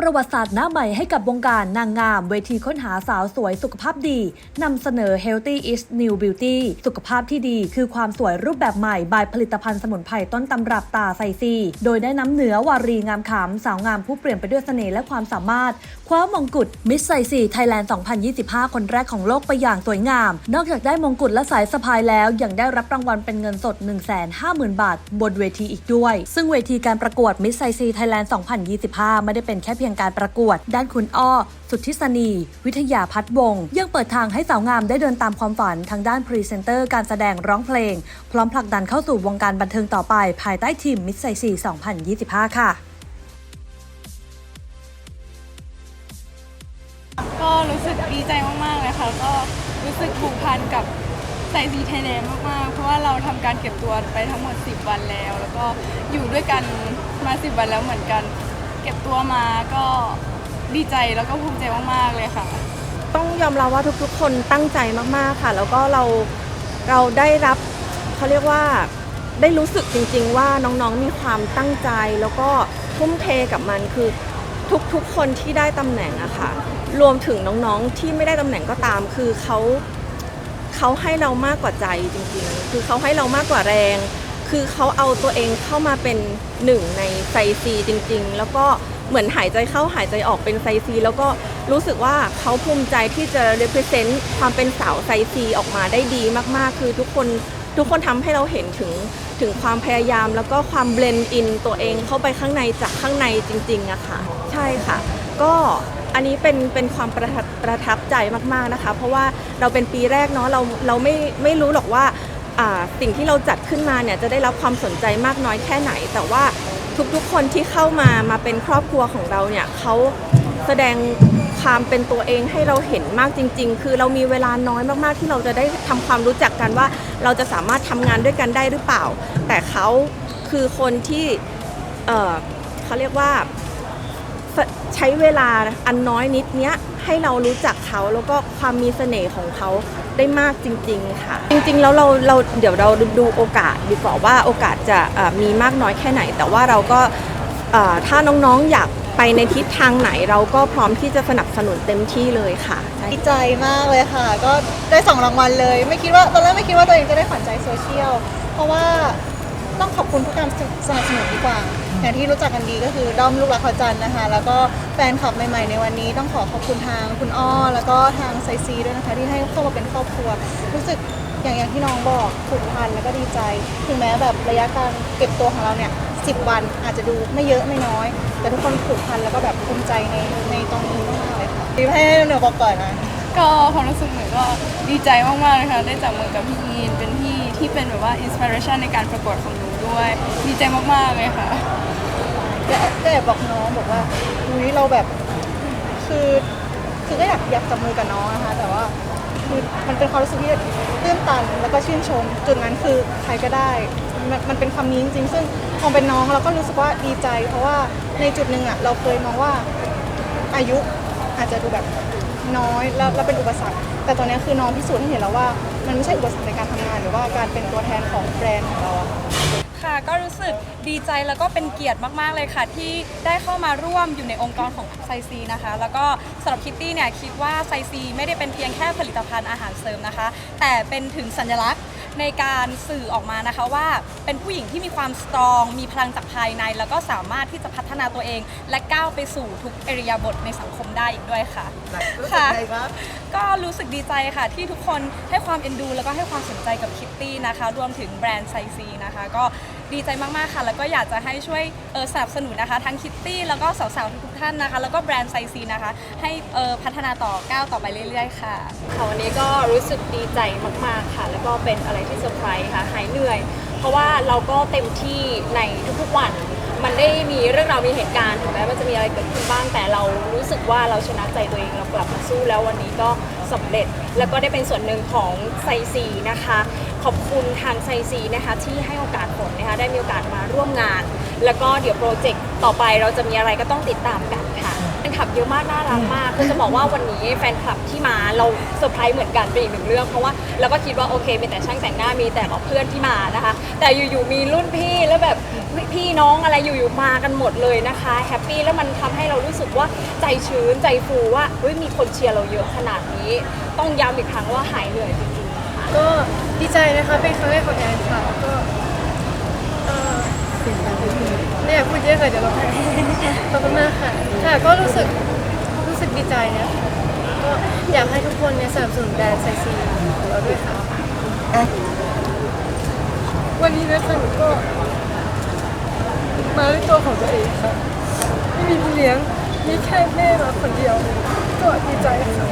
ประวัติศาสตร์หน้าใหม่ให้กับวงการนางงาม เวทีค้นหาสาวสวยสุขภาพดีนำเสนอ Healthy is New Beauty สุขภาพที่ดีคือความสวยรูปแบบใหม่บายผลิตภัณฑ์สมุนไพรต้นตำรับตาไซซี โดยได้น้ำเหนือวารีงามขำสาวงามผู้เปลี่ยนไปด้วยเสน่ห์และความสามารถคว้ามงกุฎมิสไซซีไทยแลนด์ 2025 คนแรกของโลกไปอย่างสวยงาม นอกจากได้มงกุฎและสายสะพายแล้วยังได้รับรางวัลเป็นเงินสด 150,000 บาท บนเวทีอีกด้วย ซึ่งเวทีการประกวดมิสไซซีไทยแลนด์ 2025 ไม่ได้เป็นแค่เพียงการประกวด ด้านคุณอ้อ สุทธิสนี วิทยาพัฒน์วงศ์ยังเปิดทางให้สาวงามได้เดินตามความฝันทางด้านพรีเซนเตอร์การแสดงร้องเพลง พร้อมผลักดันเข้าสู่วงการบันเทิงต่อไป ภายใต้ทีมมิสไซซี 2025 ค่ะ สึกดีใจมากๆเลยค่ะแล้วก็รู้สึกผูกพันกับไซซีไทยแลนด์มากๆ เพราะว่าเราทำการเก็บตัวไปทั้งหมด 10 วันแล้ว แล้วก็อยู่ด้วยกันมา 10 วันแล้วเหมือนกัน เก็บตัวมาก็ดีใจแล้วก็ภูมิใจมากๆเลยค่ะ ต้องยอมรับว่าทุกๆ คนตั้งใจมากๆค่ะ แล้วก็เราเราได้รับเขาเรียกว่าได้รู้สึกจริง ๆ ว่าน้องๆมีความตั้งใจแล้วก็ทุ่มเทกับมันคือทุกๆ คนที่ได้ตำแหน่งอะค่ะ รวมถึงน้องๆที่ไม่ได้ตำแหน่งก็ตาม คือเขาเขาให้เรามากกว่าใจจริงๆ คือเขาให้เรามากกว่าแรง คือเขาเอาตัวเองเข้ามาเป็นหนึ่งในไซซีจริง ๆ แล้วก็เหมือนหายใจเข้าหายใจออกเป็นไซซี แล้วก็รู้สึกว่าเขาภูมิใจที่จะ represent ความเป็นสาวไซซีออกมาได้ดีมากๆ คือทุกคนทุกคนทำให้เราเห็นถึงถึงความพยายามแล้วก็ความเบลนด์อินตัวเองเข้าไปข้างในจากข้างในจริงๆอะค่ะ ใช่ค่ะ ก็ อันนี้เป็นเป็นความประทับประทับใจมากๆนะคะ เพราะว่าเราเป็นปีแรกเนาะเราเราไม่ไม่รู้หรอกว่าสิ่งที่เราจัดขึ้นมาเนี่ยจะได้รับความสนใจมากน้อยแค่ไหน แต่ว่าทุกๆคนที่เข้ามามาเป็นครอบครัวของเราเนี่ยเขาแสดงความเป็นตัวเองให้เราเห็นมากจริง ๆ คือเรามีเวลาน้อยมากๆที่เราจะได้ทำความรู้จักกันว่า เราจะสามารถทำงานด้วยกันได้หรือเปล่า แต่เขาคือคนที่เเขาเรียกว่า ใช้เวลาอันน้อยนิดเนี้ยให้เรารู้จักเขาแล้วก็ความมีเสน่ห์ของเขาได้มากจริง ๆ ค่ะ จริง ๆ แล้วเราเราเดี๋ยวเราดูโอกาสดีกว่าว่าโอกาสจะมีมากน้อยแค่ไหน แต่ว่าเราก็ถ้าน้องๆอยากไปในทิศทางไหนเราก็พร้อมที่จะสนับสนุนเต็มที่เลยค่ะดีใจมากเลยค่ะ ก็ได้สองรางวัลเลย ไม่คิดว่าตอนแรกไม่คิดว่าตัวเองจะได้ขวัญใจโซเชียลเพราะว่าต้องขอบคุณผู้การสนับสนุนดีกว่า อย่างที่รู้จักกันดีก็คือด้อมลูกรักขอจันนะคะ แล้วก็แฟนคลับใหม่ๆในวันนี้ต้องขอขอบคุณทางคุณอ้อ แล้วก็ทางไซซีด้วยนะคะ ที่ให้เข้ามาเป็นครอบครัว รู้สึกอย่างอย่างที่น้องบอกผูกพันแล้วก็ดีใจ ถึงแม้แบบระยะการเก็บตัวของเราเนี่ย10วันอาจจะดูไม่เยอะไม่น้อย แต่ทุกคนผูกพันแล้วก็แบบภูมิใจในในตรงนี้มากๆเลยค่ะรีบให้เหนือบอกก่อนนะก็ความรู้สึกหนูก็ดีใจมากๆเลยค่ะได้จับมือกับพี่ยีนเป็นพี่ที่เป็นแบบว่าอินสปิเรชันในการประกวดของหนูด้วย ดีใจมากๆเลยค่ะ ก็ก็แอบบอกน้องบอกว่าอุ้ยเราแบบคือคือก็อยากอยากจับมือกับน้องนะคะ แต่ว่าคือมันเป็นความรู้สึกที่ตื้นตันแล้วก็ชื่นชม จุดนั้นคือใครก็ได้ มันมันเป็นคำนี้จริงๆซึ่งพอเป็นน้องเราก็รู้สึกว่าดีใจ เพราะว่าในจุดหนึ่งอะเราเคยมองว่าอายุอาจจะดูแบบน้อยแล้วแล้วเป็นอุปสรรค แต่ตอนนี้คือน้องพิสูจน์ให้เห็นแล้วว่า มันไม่ใช่อุปสรรคในการทำงาน หรือว่าการเป็นตัวแทนของแบรนด์ของเราอะค่ะ ค่ะ ก็รู้สึกดีใจแล้วก็เป็นเกียรติมาก ๆ เลยค่ะ ที่ได้เข้ามาร่วมอยู่ในองค์กรของไซซีนะคะ แล้วก็สำหรับคิตตี้เนี่ยคิดว่าไซซีไม่ได้เป็นเพียงแค่ผลิตภัณฑ์อาหารเสริมนะคะ แต่เป็นถึงสัญลักษณ์ในการสื่อออกมานะคะว่าเป็นผู้หญิงที่มีความสตรอง มีพลังจากภายใน แล้วก็สามารถที่จะพัฒนาตัวเอง และก้าวไปสู่ทุกเอริยาบทในสังคมได้อีกด้วยค่ะค่ะก็รู้สึกดีใจค่ะที่ทุกคนให้ความเอ็นดู แล้วก็ให้ความสนใจกับคิตตี้นะคะ รวมถึงแบรนด์ไซซีนะคะ ก็ ดีใจมากๆค่ะ แล้วก็อยากจะให้ช่วยเออสนับสนุนนะคะ ทั้งคิตตี้แล้วก็สาวๆทุกๆท่านนะคะ แล้วก็แบรนด์ไซซีนะคะ ให้เออพัฒนาต่อก้าวต่อไปเรื่อยๆ ค่ะ ค่ะวันนี้ก็รู้สึกดีใจมากๆค่ะ แล้วก็เป็นอะไรที่เซอร์ไพรส์ค่ะหายเหนื่อย เพราะว่าเราก็เต็มที่ในทุกๆวัน มันได้มีเรื่องราวมีเหตุการณ์ถึงแม้มันจะมีอะไรเกิดขึ้นบ้างแต่เรารู้สึกว่าเราชนะใจตัวเองเรากลับมาสู้แล้ววันนี้ก็สำเร็จแล้วก็ได้เป็นส่วนหนึ่งของไซซีนะคะ ขอบคุณทางไซซีนะคะ ที่ให้โอกาสผมนะคะได้มีโอกาสมาร่วมงาน แล้วก็เดี๋ยวโปรเจกต์ต่อไปเราจะมีอะไรก็ต้องติดตามกันค่ะแฟนคลับเยอะมากน่ารักมากก็จะบอกว่าวันนี้แฟนคลับที่มาเราเซอร์ไพรส์เหมือนกันเป็นอีกหนึ่งเรื่องเพราะว่าเราก็คิดว่าโอเคมีแต่ช่างแต่งหน้ามีแต่แบบเพื่อนที่มานะคะ แต่อยู่ๆมีรุ่นพี่แล้วแบบพี่น้องอะไรอยู่ๆมากันหมดเลยนะคะแฮปปี้แล้วมันทำให้เรารู้สึกว่าใจชื้นใจฟูว่าเฮ้ยมีคนเชียร์เราเยอะขนาดนี้ ต้องย้ำอีกครั้งว่าหายเหนื่อยจริง ก็ดีใจนะคะเป็นครั้งแรกของแอนค่ะก็เอ่อไม่อยากพูดเยอะค่ะเดี๋ยวเราให้ขอบคุณมากค่ะค่ะก็รู้สึกรู้สึกดีใจนะก็อยากให้ทุกคนเนี่ยสนับสนุนแบรนด์ไซซีของเราด้วยค่ะวันนี้นะคะหนูก็มาด้วยตัวของตัวเองค่ะไม่มีพี่เลี้ยงมีแค่แม่มาคนเดียวก็ดีใจค่ะ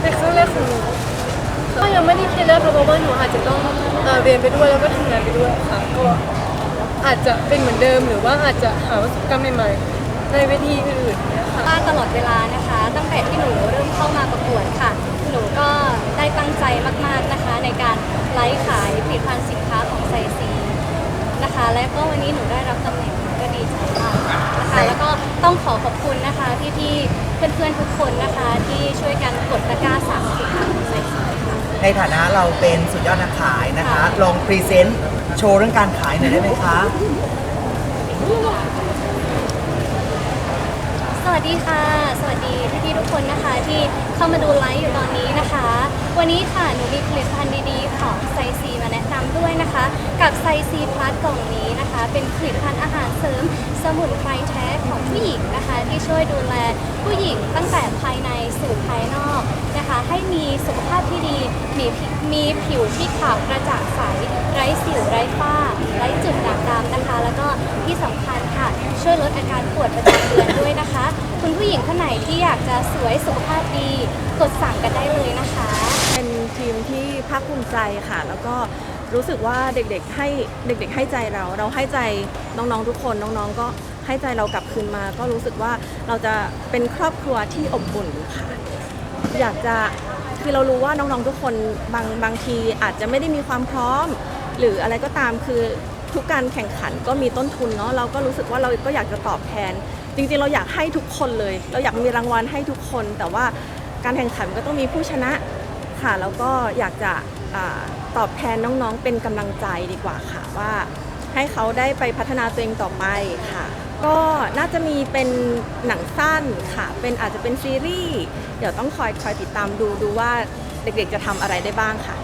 เป็นครั้งแรกของหนู ก็ยังไม่ได้คิด เลยค่ะเพราะว่าหนูอาจจะต้องเอ่อเรียนไปด้วยแล้วก็ทำงานไปด้วยค่ะก็อาจจะเป็นเหมือนเดิมหรือว่าอาจจะหาประสบการณ์ใหม่ๆในเวทีอื่นๆเนี่ยค่ะ ว่าตลอดเวลานะคะ ตั้งแต่ที่หนูเริ่มเข้ามาประกวดค่ะ หนูก็ได้ตั้งใจมากๆนะคะ ในการไลฟ์ขายผลิตภัณฑ์สินค้าของไซซีนะคะ และก็วันนี้หนูได้รับตำแหน่งก็ดีใจมากนะคะแล้วก็ต้องขอขอบคุณนะคะพี่ๆเพื่อนๆทุกคนนะคะ ที่ช่วยกันกดตะกร้าสามสินค้าของไซซี ในฐานะเราเป็นสุดยอดนักขายนะคะ ลองพรีเซนต์โชว์เรื่องการขายหน่อยได้ไหมคะ สวัสดีค่ะ สวัสดีพี่ๆทุกคนนะคะที่เข้ามาดูไลฟ์อยู่ตอนนี้นะคะ วันนี้ค่ะหนูมีผลิตภัณฑ์ดีๆ ของไซซีมาแนะนำด้วยนะคะ กับไซซีพลัสกล่องนี้นะคะ เป็นผลิตภัณฑ์อาหารเสริม สมุนไพรแท้ของผู้หญิงนะคะ ที่ช่วยดูแลผู้หญิงตั้งแต่ภายในสู่ภายนอกนะคะ ให้มีสุขภาพที่ดี มีผิวมีผิวที่ขาวกระจ่างใส ไร้สิวไร้ฝ้า ไร้จุดด่างดำนะคะ แล้วก็ที่สำคัญค่ะ ช่วยลดอาการปวดประจำเดือนด้วยนะคะ คุณผู้หญิงคนไหนที่อยากจะสวยสุขภาพดี กดสั่งกันได้เลยนะคะ เป็นทีมที่ภาคภูมิใจค่ะ แล้วก็รู้สึกว่าเด็กๆให้เด็ก ๆ ให้ใจเรา เราให้ใจน้องๆทุกคนน้องๆ ก็ให้ใจเรากลับคืนมา ก็รู้สึกว่าเราจะเป็นครอบครัวที่อบอุ่นค่ะ อยากจะคือเรารู้ว่าน้องๆทุกคนบางบางทีอาจจะไม่ได้มีความพร้อม หรืออะไรก็ตามคือทุกการแข่งขันก็มีต้นทุนเนาะเราก็รู้สึกว่าเราก็อยากจะตอบแทน จริงๆ เราอยากให้ทุกคนเลย เราอยากมีรางวัลให้ทุกคน แต่ว่าการแข่งขันก็ต้องมีผู้ชนะค่ะแล้วก็อยากจะอตอบแทนน้องๆ เป็นกำลังใจดีกว่าค่ะว่าให้เขาได้ไปพัฒนาตัวเองต่อไปค่ะ ก็น่าจะมีเป็นหนังสั้นค่ะ เป็นอาจจะเป็นซีรีส์ เดี๋ยวต้องคอยคอยติดตามดูดูว่าเด็กๆจะทำอะไรได้บ้างค่ะ